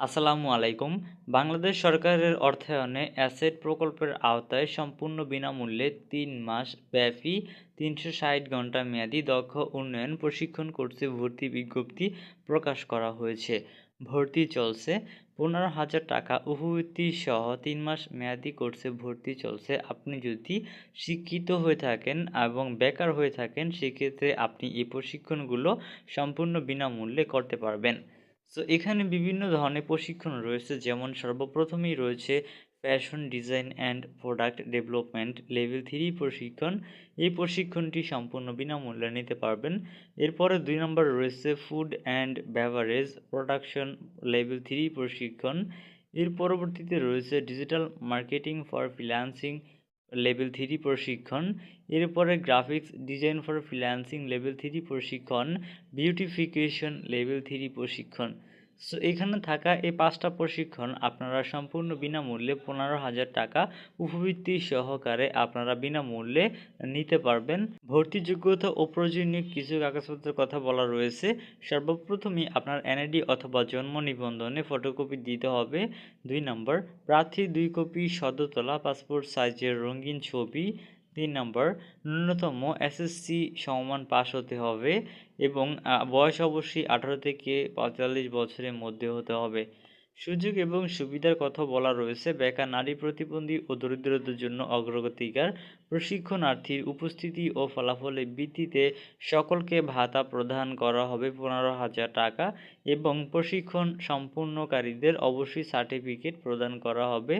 আসসালামু আলাইকুম। বাংলাদেশ সরকারের অর্থায়নে অ্যাসেট প্রকল্পের আওতায় সম্পূর্ণ বিনামূল্যে তিন মাস ব্যাপী তিনশো ষাট ঘণ্টা মেয়াদি দক্ষ উন্নয়ন প্রশিক্ষণ কোর্সে ভর্তি বিজ্ঞপ্তি প্রকাশ করা হয়েছে। ভর্তি চলছে। পনেরো হাজার টাকা উপবৃত্তি সহ তিন মাস মেয়াদি কোর্সে ভর্তি চলছে। আপনি যদি শিক্ষিত হয়ে থাকেন এবং বেকার হয়ে থাকেন, সেক্ষেত্রে আপনি এই প্রশিক্ষণগুলো সম্পূর্ণ বিনামূল্যে করতে পারবেন। সো এখানে বিভিন্ন ধরনের প্রশিক্ষণ রয়েছে, যেমন সর্বপ্রথমেই রয়েছে fashion design and product development level three প্রশিক্ষণ। এই প্রশিক্ষণটি সম্পূর্ণ বিনামূল্যে নিতে পারবেন। এরপরে দুই নম্বর রয়েছে food and beverage production level three প্রশিক্ষণ। এর পরবর্তীতে রয়েছে digital marketing for freelancing level three প্রশিক্ষণ। এরপরে graphics design for freelancing level three প্রশিক্ষণ। বিউটিফিকেশন লেভেল থ্রি প্রশিক্ষণ। সো এখানে থাকা এই পাঁচটা প্রশিক্ষণ আপনারা সম্পূর্ণ বিনামূল্যে পনেরো হাজার টাকা উপবৃত্তি সহকারে আপনারা বিনামূল্যে নিতে পারবেন। ভর্তি যোগ্যতা ও প্রয়োজনীয় কিছু কাগজপত্রের কথা বলা রয়েছে। সর্বপ্রথমে আপনার এনআইডি অথবা জন্ম নিবন্ধনে ফটোকপি দিতে হবে। দুই নম্বর প্রার্থী দুই কপি সদ্যতলা পাসপোর্ট সাইজের রঙিন ছবি। তিন নম্বর, ন্যূনতম এসএসসি সমমান পাস হতে হবে এবং বয়স অবশ্যই আঠারো থেকে পঁয়তাল্লিশ বছরের মধ্যে হতে হবে। সুযোগ এবং সুবিধার কথা বলা রয়েছে, বেকার নারী প্রতিবন্ধী ও দরিদ্রদের জন্য অগ্রগতিকার প্রশিক্ষণার্থীর উপস্থিতি ও ফলাফলের ভিত্তিতে সকলকে ভাতা প্রদান করা হবে পনেরো হাজার টাকা এবং প্রশিক্ষণ সম্পূর্ণকারীদের অবশ্যই সার্টিফিকেট প্রদান করা হবে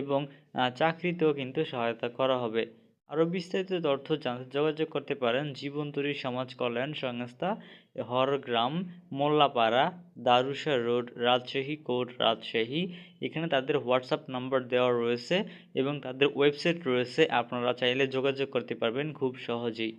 এবং চাকরিতেও কিন্তু সহায়তা করা হবে। আরও বিস্তারিত তথ্য জানতে যোগাযোগ করতে পারেন জীবনতরী সমাজ কল্যাণ সংস্থা হরগ্রাম, মোল্লাপাড়া দারুসা রোড, রাজশাহী কোর্ট রাজশাহী। এখানে তাদের হোয়াটসঅ্যাপ নাম্বার দেওয়া রয়েছে এবং তাদের ওয়েবসাইট রয়েছে। আপনারা চাইলে যোগাযোগ করতে পারবেন খুব সহজেই।